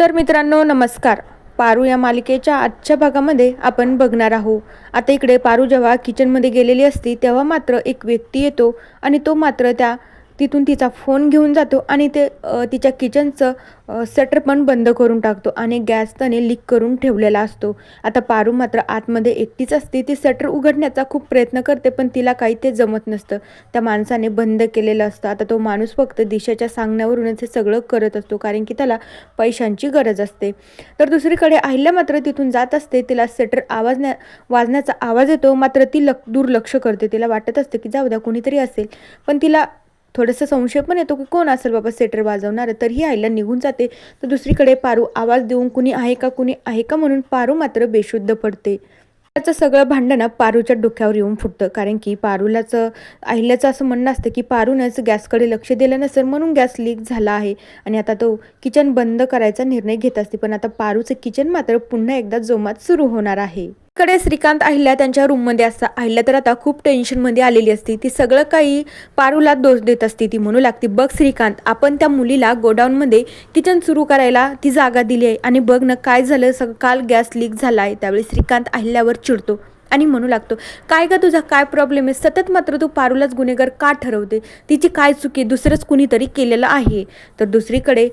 तर मित्रांनो नमस्कार. पारू या मालिकेच्या आजच्या भागामध्ये आपण बघणार आहोत. आता इकडे पारू जेव्हा किचनमध्ये गेलेली असती तेव्हा मात्र एक व्यक्ती येतो आणि तो मात्र त्या तिथून तिचा फोन घेऊन जातो आणि ते तिच्या किचनचं सटर पण बंद करून टाकतो आणि गॅस त्याने लीक करून ठेवलेला असतो. आता पारू मात्र आतमध्ये एकटीच असते ती सटर उघडण्याचा खूप प्रयत्न करते पण तिला काही ते जमत नसतं. त्या माणसाने बंद केलेलं असतं. आता तो माणूस फक्त दिशाच्या सांगण्यावरूनच हे सगळं करत असतो कारण की त्याला पैशांची गरज असते. तर दुसरीकडे अहिल्या मात्र तिथून जात असते तिला सटर आवाजण्या वाजण्याचा आवाज येतो मात्र ती लक दुर्लक्ष करते. तिला वाटत असते की जाऊ द्या कोणीतरी असेल. पण तिला थोडंसं संशय पण येतो की कोण असेल बाबा सेटर वाजवणार? तरीही आईला निघून जाते. तर दुसरीकडे पारू आवाज देऊन कुणी आहे का कुणी आहे का म्हणून पारू मात्र बेशुद्ध पडते. त्याचं सगळं भांडणं पारूच्या डोक्यावर येऊन फुटतं. कारण की पारूलाच अहिल्याचं असं म्हणणं असतं की पारूनच गॅसकडे लक्ष दिलं नसेल म्हणून गॅस लीक झाला आहे. आणि आता तो किचन बंद करायचा निर्णय घेत असते. पण आता पारूचं किचन मात्र पुन्हा एकदा जोमात सुरू होणार आहे. कडे श्रीकांत अहिल्या त्यांच्या रूममध्ये असता. अहिल्या तर आता खूप टेन्शनमध्ये आलेली असती. ती सगळं काही पारूला दोष देत असते ती म्हणू लागते बघ श्रीकांत आपण त्या मुलीला गोडाऊनमध्ये किचन सुरू करायला ती जागा दिली आहे आणि बघ ना काय झालं सग काल गॅस लीक झाला आहे त्यावेळी श्रीकांत अहिल्यावर चिडतो आणि म्हणू लागतो काय का तुझा काय प्रॉब्लेम आहे? सतत मात्र तू पारूलाच गुन्हेगार का ठरवते? तिची काय चुकी दुसरंच कुणीतरी केलेलं आहे. तर दुसरीकडे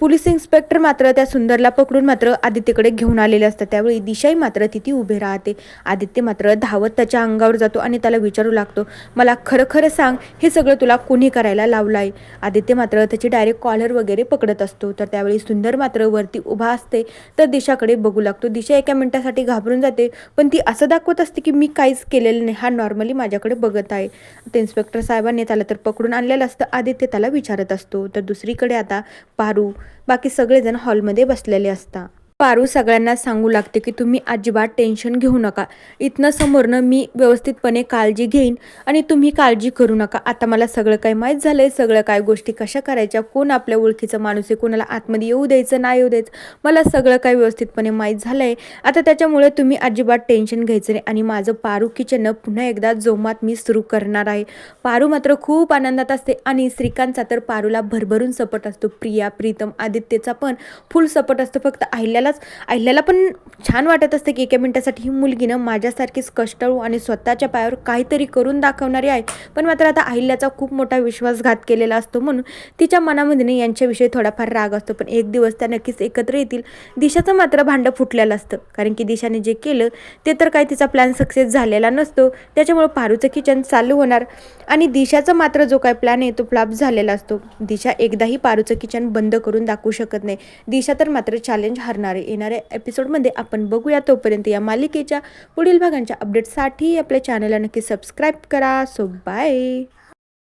पोलीस इन्स्पेक्टर मात्र त्या सुंदरला पकडून मात्र आदित्यकडे घेऊन आलेले असतात. त्यावेळी दिशाही मात्र तिथे उभे राहते. आदित्य मात्र धावत त्याच्या अंगावर जातो आणि त्याला विचारू लागतो मला खरं खरं सांग हे सगळं तुला कोणी करायला लावलं आहे आदित्य मात्र त्याची डायरेक्ट कॉलर वगैरे पकडत असतो. तर त्यावेळी सुंदर मात्र वरती उभा असते तर दिशाकडे बघू लागतो. दिशा एका मिनिटासाठी घाबरून जाते पण ती असं दाखवत असते की मी काहीच केलेलं नाही हा नॉर्मली माझ्याकडे बघत आहे. तर इन्स्पेक्टर साहेबांनी त्याला तर पकडून आणलेलं असतं आदित्य त्याला विचारत असतो. तर दुसरीकडे आता पारू बाकी सगळेजण हॉलमध्ये बसलेले असतात पारू सगळ्यांना सांगू लागते की तुम्ही अजिबात टेन्शन घेऊ नका. इथनं समोरनं मी व्यवस्थितपणे काळजी घेईन आणि तुम्ही काळजी करू नका. आता मला सगळं काही माहीत झालं आहे सगळं काय गोष्टी कशा करायच्या कोण आपल्या ओळखीचं माणूस आहे कोणाला आतमध्ये येऊ द्यायचं नाही येऊ द्यायचं मला सगळं काही व्यवस्थितपणे माहीत झालं आहे आता त्याच्यामुळे तुम्ही अजिबात टेन्शन घ्यायचं नाही आणि माझं पारू किचननं पुन्हा एकदा जोमात मी सुरू करणार आहे. पारू मात्र खूप आनंदात असते आणि श्रीकांतचा तर पारूला भरभरून सपोर्ट असतो. प्रिया प्रीतम आदित्यचा पण फुल सपोर्ट असतो. फक्त अहिल्यालाच अहिल्याला पण छान वाटत असते की एका मिनटासाठी ही मुलगीनं माझ्यासारखीच कष्टाळू आणि स्वतःच्या पायावर काहीतरी करून दाखवणारी आहे. पण मात्र आता अहिल्याचा खूप मोठा विश्वासघात केलेला असतो म्हणून तिच्या मनामध्ये यांच्याविषयी थोडाफार राग असतो. पण एक दिवस त्या नक्कीच एकत्र येतील. दिशाचं मात्र भांडं फुटलेलं असतं. कारण की दिशाने जे केलं ते तर काही तिचा प्लॅन सक्सेस झालेला नसतो. त्याच्यामुळं पारूचं किचन चालू होणार आणि दिशाचा मात्र जो काय प्लॅन आहे तो फ्लॉप झालेला असतो. दिशा एकदाही पारूचं किचन बंद करून दाखवू शकत नाही. दिशा तर मात्र चॅलेंज हरणार आहे येणाऱ्या एपिसोडमध्ये आपण बघूया. तोपर्यंत या मालिकेच्या पुढील भागांच्या अपडेटसाठी आपल्या चॅनलला नक्की सबस्क्राईब करा. So bye